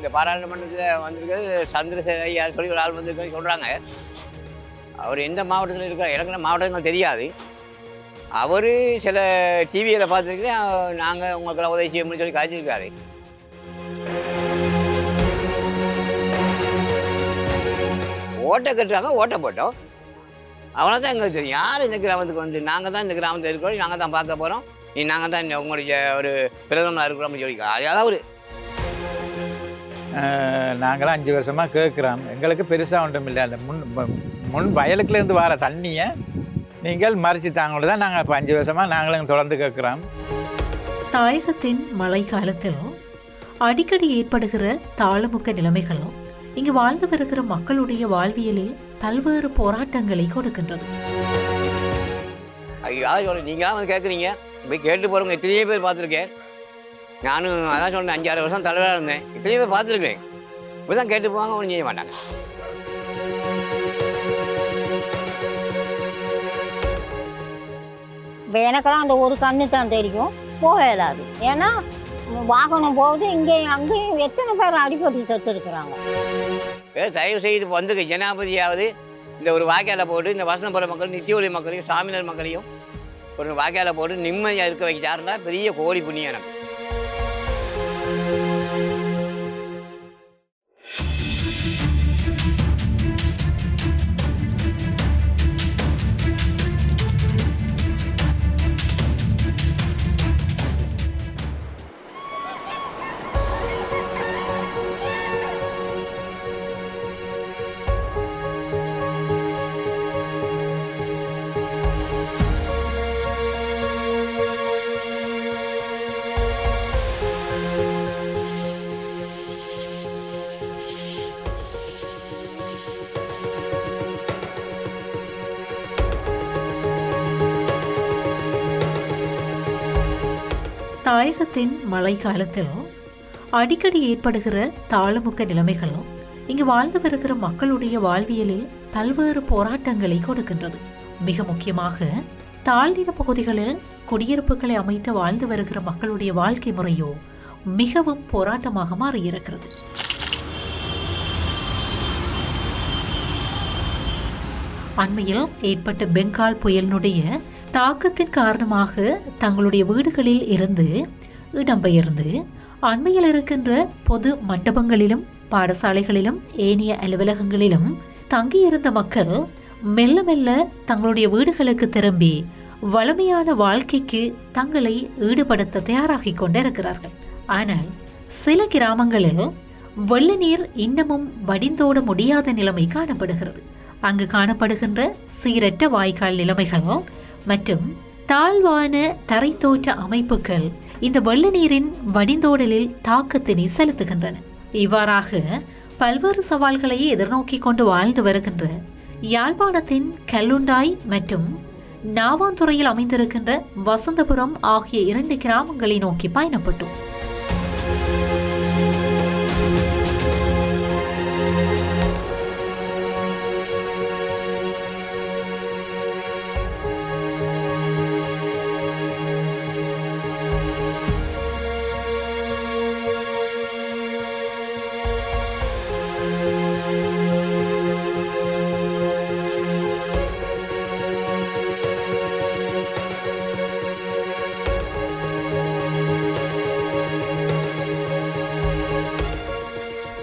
இந்த பாராளுமன்றத்தில் வந்திருக்கிறது சந்திரசேகர் ஐயார் சொல்லி ஒரு ஆள் வந்திருக்காரு சொல்கிறாங்க அவர் எந்த மாவட்டத்தில் இருக்கார்? எனக்கு மாவட்டங்கள் தெரியாது. அவர் சில டிவியில் பார்த்துருக்கேன் நாங்கள் உங்களுக்கெல்லாம் உதவி செய்யணும்னு சொல்லி காய்ச்சிருக்காரு ஓட்டை கட்டுறாங்க ஓட்டை போட்டோம். அவனை தான் எங்களுக்கு தெரியும். யார் இந்த கிராமத்துக்கு வந்து நாங்கள் தான் இந்த கிராமத்தில் இருக்கிறோம். நாங்கள் தான் பார்க்க போகிறோம் நீ நாங்கள் தான் உங்களுடைய ஒரு பிரதமராக இருக்கிறோம்னு சொல்லி அதாவது நாங்களாம் அஞ்சு வருஷமாக கேட்குறோம் எங்களுக்கு பெருசாக ஒன்றும் இல்லை. அந்த முன் முன் வயலுக்குலேருந்து வர தண்ணியை நீங்கள் மறைச்சி தாங்களோ தான் நாங்கள் இப்போ அஞ்சு வருஷமாக நாங்களும் தொடர்ந்து கேட்குறோம் தாயகத்தின் மழை காலத்தில் அடிக்கடி ஏற்படுகிற தாளமுக்க நிலைமைகள் இங்கு வாழ்ந்து வருகிற மக்களுடைய வாழ்வியலில் பல்வேறு போராட்டங்களை கொடுக்கின்றது. ஐயா வந்து கேட்குறீங்க போய் கேட்டு போகிறவங்க எத்தனையோ பேர் பார்த்துருக்கேன். நானும் அதான் சொன்னேன் அஞ்சாறு வருஷம் தலைவராக இருந்தேன். எத்தனையோ பேர் பார்த்துருக்கேன் இப்படி தான் கேட்டு போவாங்க ஒன்றும் செய்ய மாட்டாங்க. இப்போ எனக்கெல்லாம் அந்த ஒரு கண்ணு தான் தெரியும். போக இயலாது ஏன்னா வாகனம் போகுது இங்கேயும் அங்கேயும் எத்தனை பேர் அடிபட்டு செத்து இருக்கிறாங்க ஏ தயவு செய்து வந்திருக்க ஜனாபதியாவது இந்த ஒரு வாய்க்கால போட்டு இந்த வசனபுர மக்களும் நித்தியோலி மக்களையும் சாமியார் மக்களையும் ஒரு வாய்க்கால போட்டு நிம்மதியாக இருக்க வைக்கிறாருன்னா பெரிய கோடி புண்ணியம் எனக்கு தாயகத்தின் மழை காலத்தில் அடிக்கடி ஏற்படுகிற தாளமுக்க நிலைமைகளும் இங்கு வாழ்ந்து வருகிற மக்களுடைய வாழ்வியலில் பல்வேறு போராட்டங்களை கொடுக்கின்றது. மிக முக்கியமாக தாழ்நில பகுதிகளில் குடியிருப்புகளை அமைத்து வாழ்ந்து வருகிற மக்களுடைய வாழ்க்கை முறையோ மிகவும் போராட்டமாக மாறியிருக்கிறது. அண்மையில் ஏற்பட்ட பெங்கால் புயலினுடைய தாக்கத்தின் காரணமாக தங்களுடைய வீடுகளில் இருந்து இடம்பெயர்ந்து அண்மையில் இருக்கின்ற பொது மண்டபங்களிலும் பாடசாலைகளிலும் ஏனைய அலுவலகங்களிலும் தங்கியிருந்த மக்கள் மெல்ல மெல்ல தங்களுடைய வீடுகளுக்கு திரும்பி வளமையான வாழ்க்கைக்கு தங்களை ஈடுபடுத்த தயாராகிக் கொண்டிருக்கிறார்கள். ஆனால் சில கிராமங்களில் வெள்ள நீர் இன்னமும் வடிந்தோட முடியாத நிலைமை காணப்படுகிறது. அங்கு காணப்படுகின்ற சீரற்ற வாய்க்கால் நிலைமைகள் மற்றும் தாழ்வான தரைத்தோற்ற அமைப்புகள் இந்த வெள்ள நீரின் வடிந்தோடலில் தாக்கத்தினை செலுத்துகின்றன. இவ்வாறாக பல்வேறு சவால்களை எதிர்நோக்கி கொண்டு வாழ்ந்து வருகின்ற யாழ்ப்பாணத்தின் கல்லுண்டாய் மற்றும் நாவாந்துறையில் அமைந்திருக்கின்ற வசந்தபுரம் ஆகிய இரண்டு கிராமங்களை நோக்கி பயணப்பட்டோம்.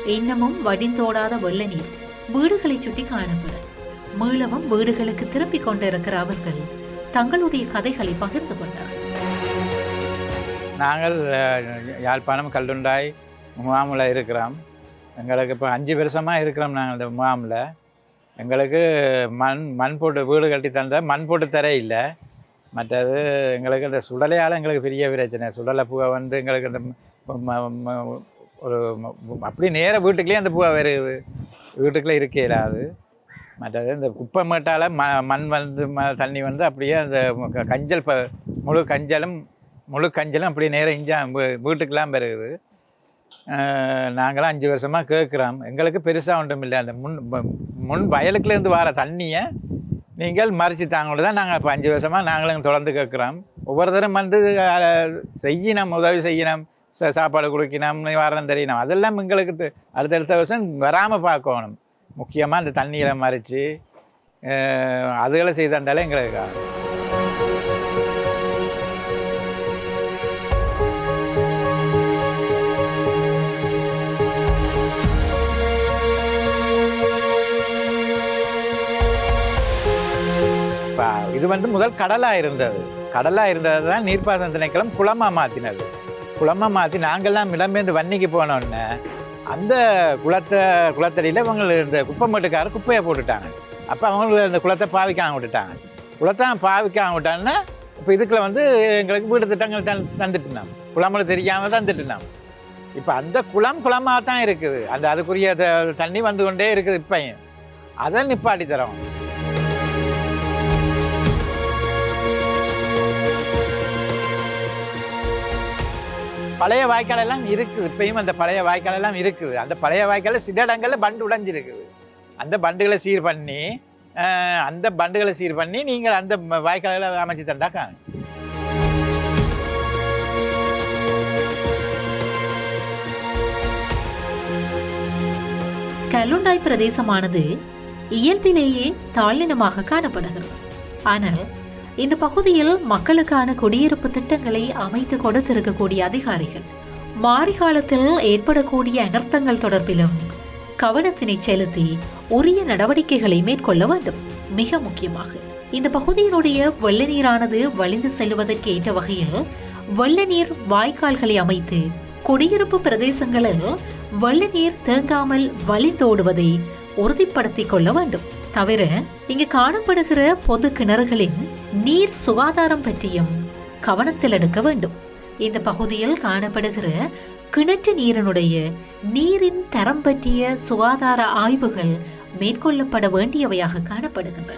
இன்னமும் வடிந்தோடாத வெள்ள நீர் வீடுகளை சுட்டி காணப்படும் மீளவும் வீடுகளுக்கு திரும்பிக் கொண்டிருக்கிற அவர்கள் தங்களுடைய கதைகளை பகிர்ந்து கொண்டார்கள் நாங்கள் யாழ்ப்பாணம் கல்லுண்டாய் முகாமில் இருக்கிறோம். எங்களுக்கு இப்போ அஞ்சு வருஷமாக இருக்கிறோம் நாங்கள் இந்த முகாமில். எங்களுக்கு மண் மண் போட்டு வீடு கட்டி தந்த மண் போட்டு தர இல்லை. மற்றது எங்களுக்கு இந்த சுடலையால் எங்களுக்கு பெரிய பிரச்சனை. சுடலை பூவை வந்து எங்களுக்கு இந்த ம- ஒரு அப்படி நேராக வீட்டுக்குள்ளேயே அந்த பூவை வருது வீட்டுக்குள்ளே இருக்க அது. மற்றது இந்த குப்பை மேட்டால் ம மண் வந்து ம தண்ணி வந்து அப்படியே அந்த க- கஞ்சல் ப முழு கஞ்சலும் முழு கஞ்சலும் அப்படியே நேராக இஞ்சா வீட்டுக்கெல்லாம் பெருகுது நாங்களாம் அஞ்சு வருஷமாக கேட்குறோம். எங்களுக்கு பெருசாக ஒன்றும் இல்லை. அந்த முன் முன் வயலுக்குலேருந்து வர தண்ணியை நீங்கள் மறைச்சி தாங்களோ தான் நாங்கள் இப்போ அஞ்சு வருஷமாக நாங்களும் தொடர்ந்து கேட்குறோம். ஒவ்வொருத்தரும் வந்து செய்யணும் உதவி செய்யணும் சாப்பாடு குடிக்கணும் நிவாரணம் தெரியணும். அதெல்லாம் எங்களுக்கு அடுத்தடுத்த வருஷம் வராமல் பார்க்கணும். முக்கியமாக அந்த தண்ணீரை மறித்து அதுகளை செய்து தந்தாலே எங்களுக்கு இது வந்து முதல் கடலாக இருந்தது. கடலாக இருந்தது தான் நீர்ப்பாசன திணைக்களம் குளமாக மாற்றினது குளமாக மாற்றி நாங்கள்லாம் இடம்பெயர்ந்து வன்னிக்கு போனோடனே அந்த குளத்தை குளத்தடியில் இவங்க இந்த குப்பை மட்டுக்கார குப்பையை போட்டுட்டாங்க. அப்போ அவங்களுக்கு அந்த குளத்தை பாவிக்காம விட்டுட்டாங்க. குளத்தை பாவிக்காம விட்டாங்கன்னா இப்போ இதுக்குள்ள வந்து எங்களுக்கு வீடு திட்டங்கள் தந் தந்துட்டுனாம். குளம்னு தெரியாமல் தந்துட்டுனாம். இப்போ அந்த குளம் குளமாக தான் இருக்குது. அந்த அதுக்குரிய த- தண்ணி வந்து கொண்டே இருக்குது இப்பையும். அதை நிப்பாட்டி தரோம். பழைய வாய்க்கால் எல்லாம் இருக்குது. இப்பயும் அந்த பழைய வாய்க்கால் எல்லாம் இருக்குது. அந்த பழைய வாய்க்கால சில இடங்களில் பண்டு உடைஞ்சிருக்குது. அந்த பண்டுகளை சீர் பண்ணி அந்த பண்டுகளை சீர் பண்ணி நீங்கள் அந்த ம- வாய்க்கால்களை அமைச்சு தந்தா காணும். கல்லுண்டாய் பிரதேசமானது இயல்பிலேயே தாழ்நிலமாக காணப்படுகிறது. ஆனால் இந்த பகுதியில் மக்களுக்கான குடியிருப்பு திட்டங்களை அமைத்து கொடுத்திருக்கக்கூடிய அதிகாரிகள். மாரிகாலத்தில் ஏற்படக்கூடிய அனர்த்தங்கள் தொடர்பிலும் கவனத்தினை செலுத்தி உரிய நடவடிக்கைகளை மேற்கொள்ள வேண்டும். மிக முக்கியமாக இந்த பகுதியினுடைய வெள்ள நீரானது வழிந்து செல்வதற்கு ஏற்ற வகையில் வெள்ள நீர் வாய்க்கால்களை அமைத்து குடியிருப்பு பிரதேசங்களில் வெள்ள நீர் தேங்காமல் வழிந்தோடுவதை உறுதிப்படுத்திக் கொள்ள வேண்டும். தவிர இங்கு காணப்படுகிற பொது கிணறுகளின் நீர் சுகாதாரம் பற்றியும் கவனத்தில் எடுக்க வேண்டும். இந்த பகுதியில் காணப்படுகிற கிணற்று நீரினுடைய நீரின் தரம் பற்றிய சுகாதார ஆய்வுகள் மேற்கொள்ளப்பட வேண்டியவையாக காணப்படுகின்றன.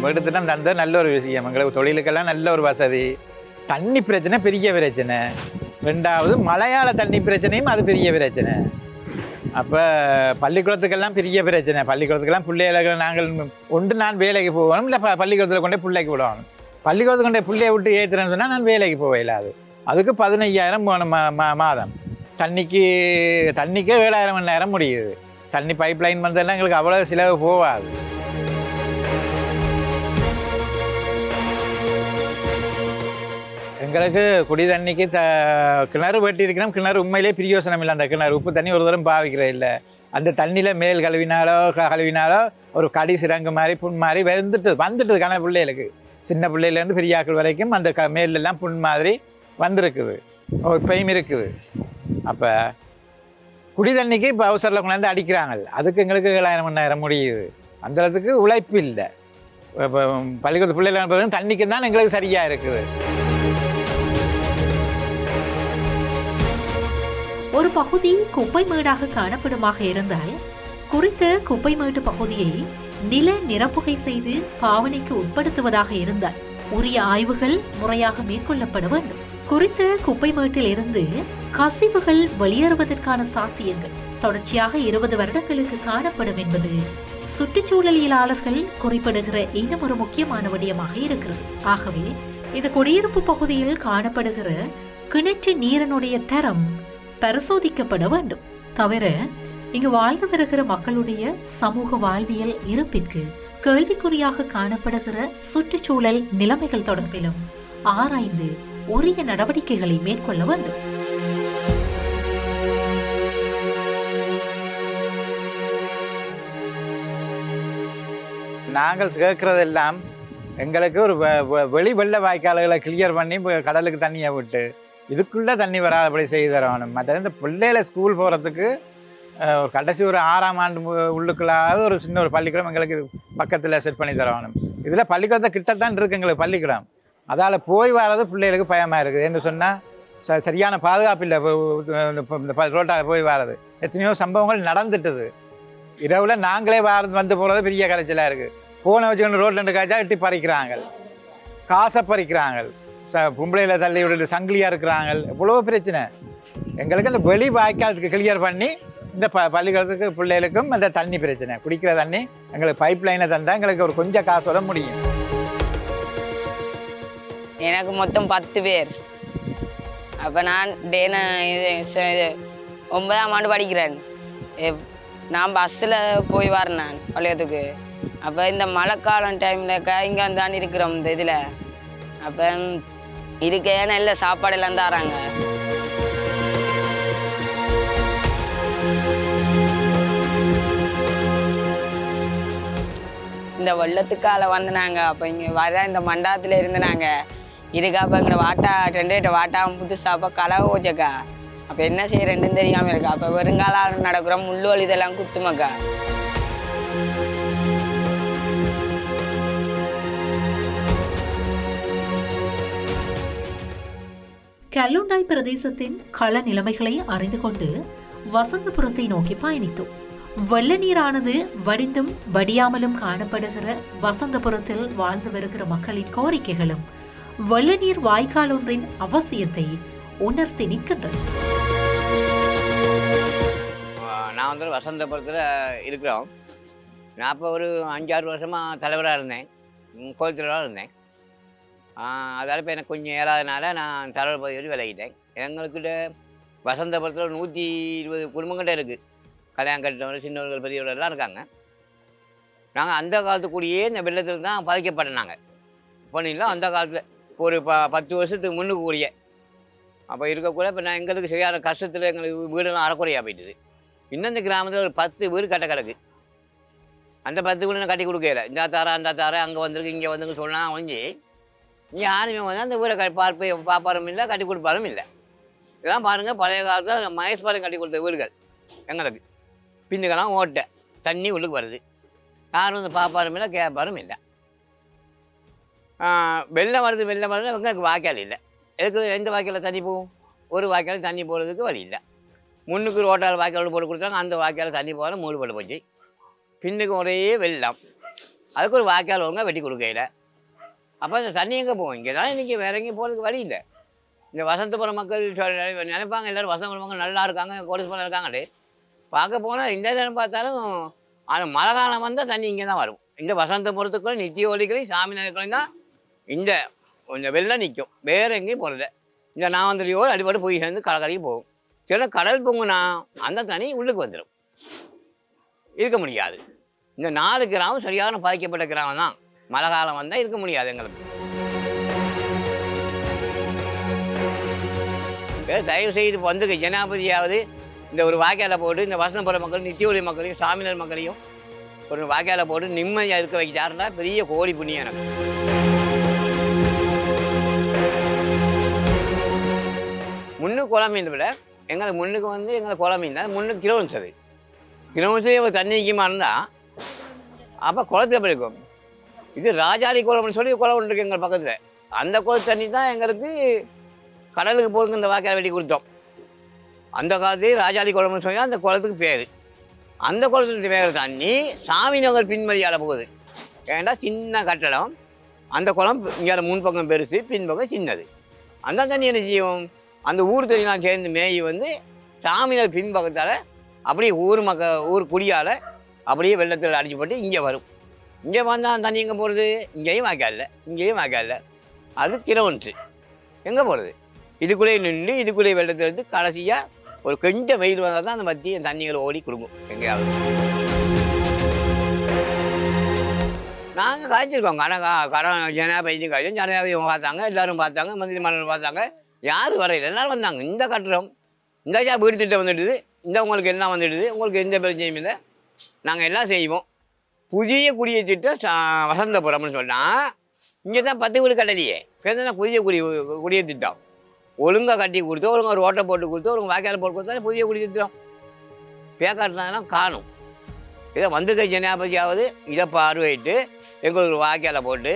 வீடு தந்த நல்ல ஒரு விஷயம். எங்களுக்கு தொழிலுக்கெல்லாம் நல்ல ஒரு வசதி. தண்ணி பிரச்சனை பெரிய பிரச்சனை. ரெண்டாவது மலையாள தண்ணி பிரச்சனையும் அது பெரிய பிரச்சனை. அப்போ பள்ளிக்கூடத்துக்கெல்லாம் பெரிய பிரச்சனை. பள்ளிக்கூடத்துக்கெல்லாம் பிள்ளைகளை நாங்கள் ஒன்று நான் வேலைக்கு போகணும் இல்லை ப பள்ளிக்கூடத்தில் கொண்டே பிள்ளைக்கு விடணும். பள்ளிக்கூடத்துக்கு கொண்டே பிள்ளையை விட்டு ஏற்றுறேன்னு சொன்னால் நான் வேலைக்கு போக இல்லாது அதுக்கு பதினஞ்சாயிரம் போகணும் மா மா- மாதம். தண்ணிக்கு தண்ணிக்கே ஏழாயிரம் மணி நேரம் முடியுது. தண்ணி பைப் லைன் வந்தெல்லாம் எங்களுக்கு அவ்வளோ செலவு போகாது. எங்களுக்கு குடி தண்ணிக்கு த கிணறு வெட்டியிருக்கணும் கிணறு உண்மையிலே பிரியோசனம் இல்லை. அந்த கிணறு உப்பு தண்ணி ஒரு தரம் பாவிக்கிற இல்லை. அந்த தண்ணியில் மேல் கழுவினாலோ கழுவினாலோ ஒரு கடி சிறங்கு மாதிரி புண் மாதிரி வந்துட்டு வந்துட்டுது கண பிள்ளைகளுக்கு. சின்ன பிள்ளையிலேருந்து பெரியாக்கள் வரைக்கும் அந்த க மேலெல்லாம் புண் மாதிரி வந்திருக்குது. ஓ இப்பயும் இருக்குது. அப்போ குடி தண்ணிக்கு இப்போ அவசரில் கொண்டாந்து அடிக்கிறாங்க அதுக்கு எங்களுக்கு ஏழாயிரம் மணி முடியுது. அந்த அளவுக்கு உழைப்பு இல்லை. இப்போ பள்ளிக்கூடத்து பிள்ளைகள் தண்ணிக்கு தான் எங்களுக்கு சரியாக இருக்குது. ஒரு பகுதி குப்பை மேடாக காணப்படுமாக இருந்தால் குறித்த குப்பை மேடு பகுதியை நில நிரப்புகை செய்து பாவனைக்கு உட்படுத்துவதாக இருந்தால் உரிய ஆய்வுகள் முறையாக மேற்கொள்ளப்பட வேண்டும். குறித்த குப்பை மேட்டில் இருந்து கசிவுகள் வெளியேறுவதற்கான சாத்தியங்கள் தொடர்ச்சியாக இருபது வருடங்களுக்கு காணப்படும் என்பது சுற்றுச்சூழலியலாளர்கள் குறிப்பிடுகிற இன்னும் ஒரு முக்கியமான விடயமாக இருக்கிறது. ஆகவே இந்த குடியிருப்பு பகுதியில் காணப்படுகிற கிணற்று நீரினுடைய தரம் பரிசோதிக்கப்பட வேண்டும். தவிர இங்கு வாழ்ந்து வருகிற மக்களுடைய சமூக வாழ்வியல் இருப்பிற்கு கேள்விக்குறியாக காணப்படுகிற சுற்றுச்சூழல் நிலைமைகள் தொடர்பிலும் ஆராய்ந்து உரிய நடவடிக்கைகளை மேற்கொள்ள வேண்டும். நாங்கள் கேட்குறதெல்லாம் எங்களுக்கு ஒரு வெளி வெள்ள வாய்க்கால்களை கிளியர் பண்ணி கடலுக்கு தண்ணியை விட்டு இதுக்குள்ளே தண்ணி வராதபடி செய்து தரணும். மற்றது இந்த பிள்ளைகளை ஸ்கூல் போகிறதுக்கு ஒரு கடைசி ஒரு ஆறாம் ஆண்டு உள்ளுக்குள்ளாவது ஒரு சின்ன ஒரு பள்ளிக்கூடம் எங்களுக்கு இது பக்கத்தில் செட் பண்ணி தரணும். இதில் பள்ளிக்கூடத்தை கிட்டத்தான் இருக்குது எங்களுக்கு பள்ளிக்கூடம். அதால் போய் வர்றது பிள்ளைகளுக்கு பயமாக இருக்குது. என்று சொன்னால் ச சரியான பாதுகாப்பு இல்லை. இந்த ரோட்டால் போய் வர்றது. எத்தனையோ சம்பவங்கள் நடந்துட்டுது. இரவில் நாங்களே வார வந்து போகிறது பெரிய கரைச்சலாக இருக்குது ஃபோனை வச்சுக்கொண்டு ரோட்டில் ரெண்டு காய்ச்சா எட்டி பறிக்கிறாங்க. காசை பறிக்கிறாங்க. ச பொம்பளையில் தள்ளி விட்டுட்டு சங்கிலியாக இருக்கிறாங்க. எவ்வளோ பிரச்சனை. எங்களுக்கு அந்த வெளி வாய்க்காலத்துக்கு கிளியர் பண்ணி இந்த ப பள்ளிக்கூடத்துக்கு பிள்ளைகளுக்கும் அந்த தண்ணி பிரச்சனை. குடிக்கிற தண்ணி எங்களுக்கு பைப் லைனை தந்தால் எங்களுக்கு ஒரு கொஞ்சம் காசோட முடியும். எனக்கு மொத்தம் பத்து பேர். அப்போ நான் டேன இது ஒன்பதாம் ஆண்டு படிக்கிறேன். எப்- நான் பஸ்ஸில் போய் வரேன் நான் பள்ளியத்துக்கு அப்போ இந்த மழைக்காலம் டைமில் இங்கே தான் இருக்கிறோம் இந்த இதில். அப்போ இருக்க சாப்பாடு சாப்பாடெல்லாம் தராங்க இந்த வெள்ளத்துக்கால வந்தனாங்க. அப்போ இங்கே வர இந்த மண்டபத்தில் இருந்தனாங்க இருக்கா அப்போ எங்களை வாட்டா ரெண்டு ரெண்டு வாட்டா புதுசா. அப்போ கலவை போச்சக்கா அப்போ என்ன செய்யறேன்னு தெரியாமல் இருக்கா? அப்போ வருங்கால நடக்கிற முள்ளோல் இதெல்லாம் குத்துமக்கா? கல்லுண்டாய் பிரதேசத்தின் கள நிலைமைகளை அறிந்து கொண்டு வசந்தபுரத்தை நோக்கி பயணித்தோம். வெள்ள நீரானது வடிந்தும் வடியாமலும் காணப்படுகிற வசந்தபுரத்தில் வாழ்ந்து வருகிற மக்களின் கோரிக்கைகளும் வெள்ள நீர் வாய்க்கால் ஒன்றின் அவசியத்தை உணர்த்தி நிற்கின்றது நான் வந்து வசந்தபுரத்தில் இருக்கிறோம். நான் இப்போ ஒரு அஞ்சாறு வருஷமாக தலைவராக இருந்தேன். கோயில் தலைவராக இருந்தேன். அதால் இப்போ எனக்கு கொஞ்சம் ஏறாதனால நான் தலைவர் பகுதியோடு விட்டு விலகிட்டேன். எங்கள்கிட்ட வசந்தபுரத்தில் நூற்றி இருபது குடும்பங்கிட்ட இருக்குது கல்யாணம் கட்டினவர் சின்னவர்கள் பெரியவர்கள் எல்லாம் இருக்காங்க. நாங்கள் அந்த காலத்துக்குள்ளேயே இந்த வெள்ளத்தில் தான் பாதிக்கப்பட்டனாங்க பண்ணிங்களா அந்த காலத்தில் ஒரு ப பத்து வருஷத்துக்கு முன்னுக்கு கூடிய அப்போ இருக்கக்கூட இப்போ நான் எங்களுக்கு சரியான கஷ்டத்தில் எங்களுக்கு வீடெல்லாம் அறக்குறையாக போயிட்டுது. இன்னும் இந்த கிராமத்தில் ஒரு பத்து வீடு கட்ட கிடக்கு. அந்த பத்து வீடு நான் கட்டி கொடுக்கல. இந்த தாரா அந்த தாரா அங்கே வந்திருக்கு இங்கே வந்துருக்கு சொன்னால் வந்து இங்கே யாருமே வந்து அந்த ஊரை கட்டி பார்ப்ப பார்ப்பாரும் இல்லை கட்டி கொடுப்பாரும் இல்லை. இதெல்லாம் பாருங்கள் பழைய காலத்தில் மகேஸ்வரம் கட்டி கொடுத்த வீடுகள் எங்களுக்கு. பின்னுக்கெல்லாம் ஓட்டை தண்ணி உள்ளுக்கு வருது. யாரும் வந்து பார்ப்பாரும் இல்லை கேட்பாரும் இல்லை. வெள்ளம் வருது வெள்ளம் வருது எங்களுக்கு வாய்க்கால் இல்லை. எதுக்கு எந்த வாய்க்காலில் தண்ணி போகும்? ஒரு வாய்க்கால் தண்ணி போகிறதுக்கு வழி இல்லை. முன்னுக்கு ரோட்டால் வாய்க்கால் போட்டு கொடுத்தாங்க அந்த வாய்க்கால் தண்ணி போகிற மூடுபட்டு போச்சு. பின்னுக்கு ஒரே வெள்ளம். அதுக்கு ஒரு வாய்க்கால் ஒழுங்கா வெட்டி கொடுக்கல அப்போ இந்த தண்ணி எங்கே போகும்? இங்கே தான் இன்றைக்கி வேற எங்கேயும் போகிறதுக்கு வழி இல்லை. இந்த வசந்தபுரம் மக்கள் சொ- நினைப்பாங்க எல்லோரும் வசந்தபுரம் மக்கள் நல்லா இருக்காங்க கோடீஸ்வரம் இருக்காங்களே பார்க்க போனால் இந்த நேரம் பார்த்தாலும் அது மழை காலம் வந்தால் தண்ணி இங்கே தான் வரும். இந்த வசந்தபுரத்துக்குள்ள நித்திய ஒலிகளையும் சாமி நகர்களையும் தான் இந்த கொஞ்சம் வெள்ளம் நிற்கும் வேறு எங்கேயும் போகிறதில்ல இந்த நாவந்திரியோடு அடிபட்டு போய் சேர்ந்து கடற்கரைக்கு போகும். சில கடல் பொங்குனா அந்த தண்ணி உள்ளுக்கு வந்துடும் இருக்க முடியாது. இந்த நாலு கிராமம் சரியான பாதிக்கப்பட்ட கிராமம் தான் மழை காலம் வந்தால் இருக்க முடியாது எங்களுக்கு. தயவு செய்து இப்போ வந்திருக்க ஜனாபதியாவது இந்த ஒரு வாய்க்கால போட்டு இந்த வசனபுர மக்கள் நித்தியோடைய மக்களையும் சாமியினர் மக்களையும் ஒரு வாய்க்கால போட்டு நிம்மதியாக இருக்க வைக்கிறாருன்னா பெரிய கோடி புண்ணியம் எனக்கு. முன்னுக்கு குழம்பு விட எங்களை முன்னுக்கு வந்து எங்களை குழம்பு இருந்தால் தான் முன்னுக்கு கிலோமீட்டர் அது கிலோமீட்டர் தண்ணி நிற்குமா இருந்தால் அப்போ குளத்துல போயிருக்கும் இது ராஜாரி குளம்னு சொல்லி குளம் ஒன்று இருக்கு எங்கள் பக்கத்தில். அந்த குளம் தண்ணி தான் எங்களுக்கு கடலுக்கு போகிறதுக்கு இந்த வாய்க்கால் வெட்டி கொடுத்தோம். அந்த காலத்துலேயே ராஜாளி குளம்னு சொல்லி அந்த குளத்துக்கு பேர். அந்த குளத்துல வேகிற தண்ணி சாமி நகர் பின்வழியால் போகுது. ஏண்டா சின்ன கட்டடம். அந்த குளம் இங்கே முன்பக்கம் பெருசு பின்பக்கம் சின்னது. அந்த தண்ணி என்ன செய்யும்? அந்த ஊர் தண்ணிலாம் சேர்ந்து மேய் வந்து சாமியார் பின்பக்கத்தால் அப்படியே ஊர் மக்க ஊர் குடியால் அப்படியே வெள்ளத்தில் அடிச்சு போட்டு இங்கே வரும். இங்கே வந்தால் அந்த தண்ணி எங்கே போகிறது இங்கேயும் வாய்க்கால் இங்கேயும் வாய்க்கால் அது கிலோமீட்ரு எங்கே போகிறது இதுக்குள்ளேயே நின்று இதுக்குள்ளேயே வெள்ளத்தில் இருந்து கடைசியாக ஒரு கொஞ்சம் வெயில் வந்தால் தான் அந்த மத்திய தண்ணிகளை ஓடி கொடுக்கும் எங்கேயாவது. நாங்கள் காய்ச்சிருக்கோம். கனகா கரம் ஜனாபதி காய்ச்சும் ஜனாபதி பார்த்தாங்க எல்லாரும் பார்த்தாங்க மந்திரி மன்னர் பார்த்தாங்க. யார் வரையில் எல்லாரும் வந்தாங்க. இந்த கட்டுறோம் இந்த ஐயா வீடு திட்டம் வந்துடுது. இந்த உங்களுக்கு எல்லாம் வந்துடுது? உங்களுக்கு எந்த பிரச்சனையும் இல்லை. நாங்கள் எல்லாம் செய்வோம். புதிய குடிய திட்டம் சா- வசந்தபுரம்னு சொன்னால் இங்கே தான் பத்து வீடு கட்டலையே. பேசுனா புதிய குடி குடிய திட்டம் ஒழுங்காக கட்டி கொடுத்து ஒழுங்காக ஒரு ஓட்டை போட்டு கொடுத்து ஒழுங்கு வாய்க்கால் போட்டு கொடுத்தா புதிய குடி திட்டம் பேக்காட்டினாலும் காணும். இதை வந்திருக்க ஜனாபதியாவது இதை பார்வையிட்டு எங்களுக்கு ஒரு வாய்க்காலை போட்டு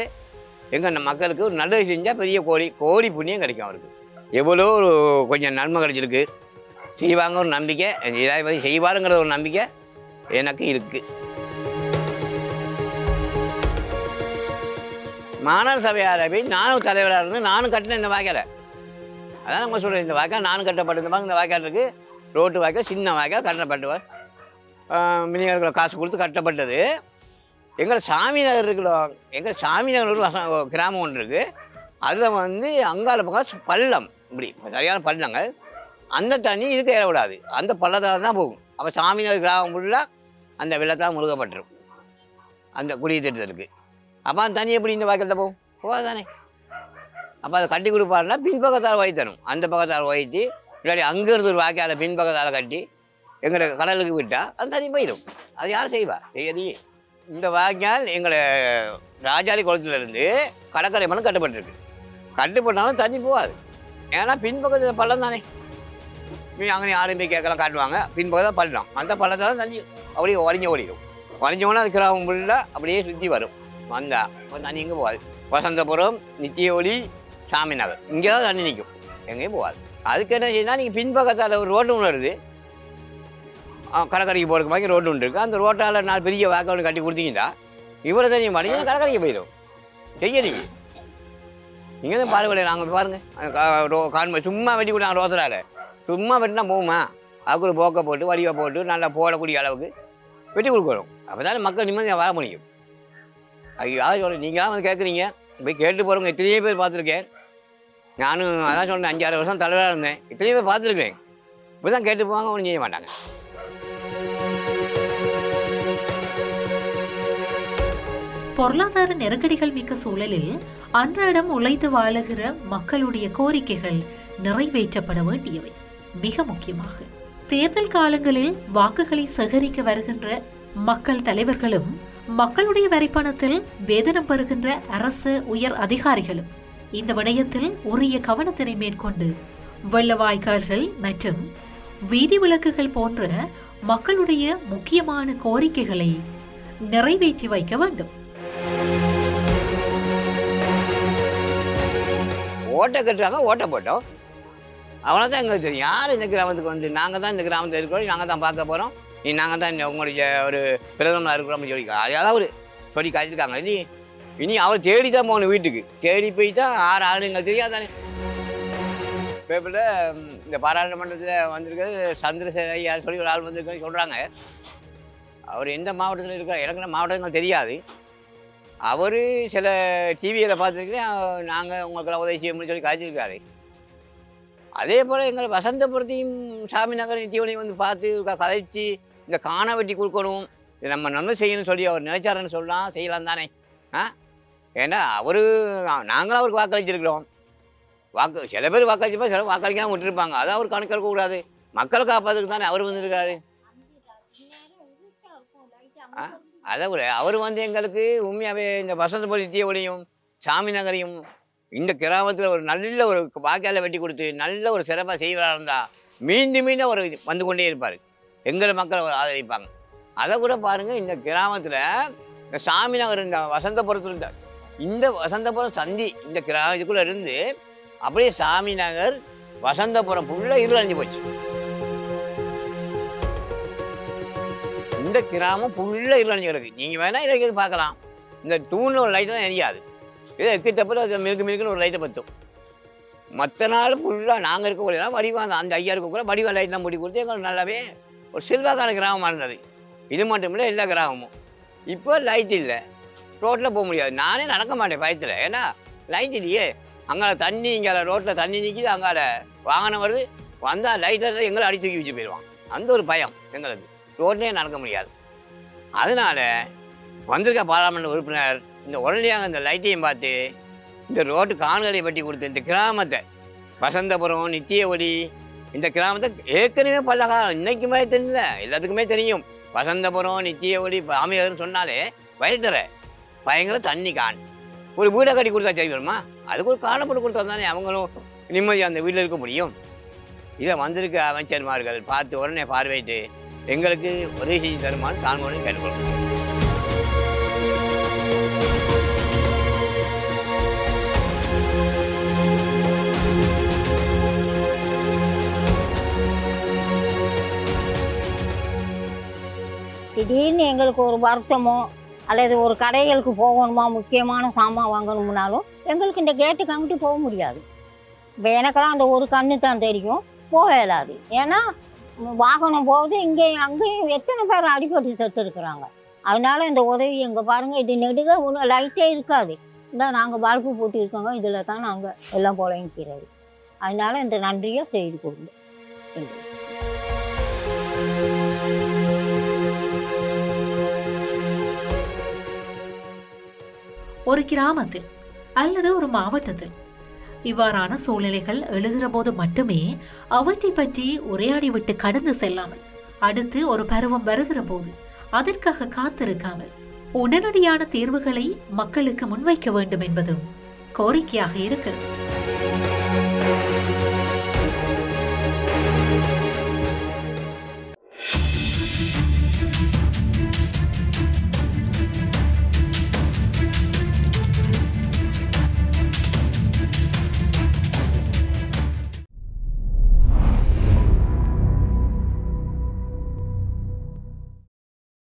எங்கள் மக்களுக்கு ஒரு நல்லது செஞ்சால் பெரிய கோடி கோடி புண்ணியம் கிடைக்கும் அவருக்கு. எவ்வளோ ஒரு கொஞ்சம் நன்மை கிடைச்சிருக்கு. செய்வாங்க ஒரு நம்பிக்கை. என் ஜனாதிபதி செய்வாருங்கிற ஒரு நம்பிக்கை எனக்கு இருக்குது மாணவர் சபையாரை போய் நானும் தலைவராக இருந்து நானும் கட்டினேன் இந்த வாய்க்காலை. அதான் நம்ம சொல்கிறேன் இந்த வாய்க்கால் நானும் கட்டப்பட்ட இந்த மாதிரி இந்த வாய்க்கால் இருக்குது ரோட்டு வாய்க்கால் சின்ன வாய்க்கால் கட்டப்பட்டு மினியர்களை காசு கொடுத்து கட்டப்பட்டது. எங்கள் சாமி நகர் இருக்கிறோம் எங்கள் சாமி நகர் ஒரு வச கிராமம் ஒன்று இருக்குது அதில் வந்து அங்கால பக்கம் பள்ளம். இப்படி சரியான பள்ளங்க அந்த தண்ணி இதுக்கு ஏறக்கூடாது. அந்த பள்ளத்தால் தான் போகும். அப்போ சாமியார் கிராமம் ஃபுல்லாக அந்த வெள்ளத்தால் முழுகப்பட்டிருக்கும். அந்த குடி திட்டத்திற்கு அப்போ அந்த எப்படி இந்த வாய்க்கிறத போகும் போகாதானே அப்போ அதை கட்டி கொடுப்பாருன்னா பின்பக்கத்தால் வைத்தணும் அந்த பக்கத்தால் வைத்து இல்லாட்டி அங்கேருந்து ஒரு வாய்க்காலை பின்பக்கத்தால் கட்டி எங்களை கடலுக்கு விட்டால் அந்த தண்ணி போயிடும். அது யார் செய்வா? செய்யலையே இந்த வாய்க்கால் எங்களை ராஜாலி குளத்துலேருந்து கடற்கரை மனம் கட்டுப்பட்டுருக்கு. கட்டுப்பட்டாலும் தண்ணி போகாது. ஏன்னா பின்பக்கத்தில் பள்ளம் தானே. நீ அங்கே யாரும் போய் கேட்கலாம் காட்டுவாங்க. பின்பக்கத்தில் பள்ளம். அந்த பள்ளத்தில் தான் தண்ணி அப்படியே வலிஞ்சு ஓடிடும். வலிஞ்சோன்னா அது கிராமம் ஃபுல்லாக அப்படியே சுற்றி வரும். வந்தா இப்போ தண்ணி எங்கே போகாது? வசந்தபுரம் நித்திய ஒளி சாமி நகர் இங்கே தான் தண்ணி நிற்கும் எங்கேயும் போகாது. அதுக்கு என்ன செய்யணும் நீங்கள் பின்பக்கத்தால் ஒரு ரோட்டு ஒன்று வருது. ஆ, கடற்கரைக்கு போகிறதுக்கு மாதிரி ரோடு ஒன்று இருக்குது அந்த ரோட்டால் நான் பெரிய வாக்கை கட்டி கொடுத்தீங்கன்னா இவ்வளோ தண்ணி மடிஞ்சு கடற்கரைக்கு போயிடும். செய்ய நீங்கள் தான் பாருங்களேன் நாங்கள் பாருங்கள் ரோ கான்மை சும்மா வெட்டி கொடுத்தாங்க ரோசரால் சும்மா வெட்டினா போகுமா? அதுக்கு ஒரு போக்கை போட்டு வடிவை போட்டு நல்லா போடக்கூடிய அளவுக்கு வெட்டி கொடுக்கணும். அப்போ தான் மக்கள் நிம்மதியாக வாழ முடியும். அது யாரும் சொல்ல நீங்களாம் வந்து கேட்குறீங்க போய் கேட்டு போகிறவங்க எத்தனையோ பேர் பார்த்துருக்கேன். நானும் அதான் சொன்னேன் அஞ்சாறு வருஷம் தலைவராக இருந்தேன். எத்தனையோ பேர் பார்த்துருக்கேன். இப்போ தான் கேட்டு போவாங்க ஒன்றும் செய்ய மாட்டாங்க. பொருளாதார நெருக்கடிகள் மிக்க சூழலில் அன்றாடம் உழைத்து வாழுகிற மக்களுடைய கோரிக்கைகள் நிறைவேற்றப்பட வேண்டியவை. மிக முக்கியமாக தேர்தல் காலங்களில் வாக்குகளை சேகரிக்க வருகின்ற மக்கள் தலைவர்களும் மக்களுடைய வரிப்பணத்தில் வேதனம் பெறுகின்ற அரசு உயர் அதிகாரிகளும் இந்த விடயத்தில் உரிய கவனத்தினை மேற்கொண்டு வெள்ள வாய்க்கால்கள் மற்றும் வீதி விளக்குகள் போன்ற மக்களுடைய முக்கியமான கோரிக்கைகளை நிறைவேற்றி வைக்க வேண்டும். ஓட்டை கட்டுறாங்க ஓட்டை போட்டோம். அவ்வளோதான் எங்களுக்கு. தெரியும் யார் இந்த கிராமத்துக்கு வந்து நாங்கள் தான் இந்த கிராமத்தில் இருக்கிறோம் நாங்கள் தான் பார்க்க போகிறோம் நாங்கள் தான் உங்களுடைய ஒரு பிரதமராக இருக்கிறோம்னு சொல்லி அதாவது ஒரு சொல்லி காய்ச்சிருக்காங்க இனி இனி அவர் தேடி தான் போகணும் வீட்டுக்கு. தேடி போய் தான் ஆறு ஆளு எங்களுக்கு தெரியாதானே? பேப்பரில் இந்த பாராளுமன்றத்தில் வந்திருக்கிறது சந்திரசேகர் ஐயார் சொல்லி ஒரு ஆள் வந்திருக்காரு சொல்கிறாங்க அவர் எந்த மாவட்டத்தில் இருக்கார்? எனக்கு மாவட்டங்கள் தெரியாது. அவர் சில டிவியில் பார்த்துருக்கேன். நாங்கள் உங்களுக்கெல்லாம் உதவி செய்யணும்னு சொல்லி காய்ச்சிருக்காரு அதே போல் எங்களை வசந்தபுரத்தையும் சாமி நகர் நித்தியோனையும் வந்து பார்த்து க- கதைச்சு இந்த காண வெட்டி கொடுக்கணும். இது நம்ம நன்மை செய்யணும்னு சொல்லி அவர் நினைச்சாருன்னு சொல்லலாம் செய்யலாம் தானே. ஆ? ஏன்னா அவர் நாங்களும் அவருக்கு வாக்களிச்சிருக்கிறோம். வாக்கு சில பேர் வாக்களிச்சப்போ சில வாக்களிக்காமல் விட்டுருப்பாங்க. அதை அவர் கணக்கெடுக்க கூடாது. மக்களை காப்பாற்றுக்கு தானே அவர் வந்திருக்காரு ஆ? அதை விட அவர் வந்து எங்களுக்கு உண்மையாகவே இந்த வசந்தபுரம் நித்தியோடையும் சாமி நகரையும் இந்த கிராமத்தில் ஒரு நல்ல ஒரு வாய்க்காலை வெட்டி கொடுத்து நல்ல ஒரு சிறப்பாக செய்வாராக இருந்தால் மீண்டும் மீண்டும் அவர் வந்து கொண்டே இருப்பார். எங்களை மக்கள் ஆதரிப்பாங்க. அதை கூட பாருங்கள் இந்த கிராமத்தில் இந்த சாமி நகர் இந்த வசந்தபுரத்தில் இருந்தார் இந்த வசந்தபுரம் சந்தி இந்த கிராமத்துக்குள்ளே இருந்து அப்படியே சாமி நகர் வசந்தபுரம் ஃபுல்லாக இருளடைஞ்சு போச்சு. இந்த கிராமம் ஃபுல்லாக இருளடைஞ்சு கிடக்கு. நீங்கள் வேணால் இதை பார்க்கலாம். இந்த தூணில் ஒரு லைட்டு தான் எரியாது. ஏதோ எக்கு தப்பில் அது மினுக்கு மினுக்குன்னு ஒரு லைட்டை பற்றும் மற்ற நாள் ஃபுல்லாக நாங்கள் இருக்கக்கூடிய வடிவம் அந்த அந்த ஐயா இருக்கக்கூட வடிவ லைட்லாம் மூடி கொடுத்து எங்களுக்கு நல்லாவே ஒரு செல்வாக்கான கிராமமாக இருந்தது இது மட்டும் இல்லை எல்லா கிராமமும். இப்போ லைட் இல்லை. ரோட்டில் போக முடியாது. நானே நடக்க மாட்டேன் பயத்தில். ஏன்னா லைட் இல்லையே. அங்கால தண்ணி இங்கே ரோட்டில் தண்ணி நிற்கிது அங்கால வாகனம் வருது. வந்தால் லைட்டில் எங்களை அடி தூக்கி வச்சு போயிடுவான். அந்த ஒரு பயம் எங்களுக்கு. ரோட்லேயே நடக்க முடியாது. அதனால் வந்திருக்க பாராளுமன்ற உறுப்பினர் இந்த உடனடியாக இந்த லைட்டையும் பார்த்து இந்த ரோட்டு கான்களை வெட்டி கொடுத்து இந்த கிராமத்தை வசந்தபுரம் நித்திய ஒளி இந்த கிராமத்தை ஏற்கனவே பல்லகாரம் இன்னைக்குமே தெரியல. எல்லாத்துக்குமே தெரியும். வசந்தபுரம் நித்திய ஒளி பாமியர்னு சொன்னாலே வயத்தர பயங்கர தண்ணி கான் ஒரு வீடை கட்டி கொடுத்தா சரி வருமா? அதுக்கு ஒரு காலப்பட்டு கொடுத்தா தானே அவங்களும் நிம்மதியாக அந்த வீட்டில் இருக்க முடியும். இதை வந்திருக்க அமைச்சர்மார்கள் பார்த்து உடனே பார்வையிட்டு எங்களுக்கு உதவி செஞ்சு தருமாறு தாழ்மையோடு கேட்டுக்கொள்கிறோம். திடீர்னு எங்களுக்கு ஒரு வருத்தமோ அல்லது ஒரு கடைகளுக்கு போகணுமா முக்கியமான சாமான் வாங்கணும்னாலும் எங்களுக்கு இந்த கேட்டுக்கு அங்கிட்டு போக முடியாது. இப்போ எனக்கெல்லாம் அந்த ஒரு கண்ணு தான் தெரியும். போக இயலாது. ஏன்னா வாகனம் போகுது இங்கேயும் அங்கேயும் எத்தனை பேர் அடிபட்டு செத்து இருக்கிறாங்க அதனால இந்த உதவி எங்கே பாருங்கள் இது நெடுக ஒன்றும் லைட்டே இருக்காது. இந்த நாங்கள் பல்பு போட்டிருக்கோங்க இதில் தான் நாங்கள் எல்லாம் புழங்கிக்கிறது அதனால இந்த நன்றியை செய்து கொடுங்க எங்களுக்கு. ஒரு கிராமத்தில் அல்லது ஒரு மாவட்டத்தில். இவ்வாறான சூழ்நிலைகள் எழுகிற போது மட்டுமே அவற்றை பற்றி உரையாடி விட்டு கடந்து செல்லாமல் அடுத்து ஒரு பருவம் வருகிற போது அதற்காக காத்திருக்காமல் உடனடியான தீர்வுகளை மக்களுக்கு முன்வைக்க வேண்டும் என்பதும் கோரிக்கையாக இருக்கிறது.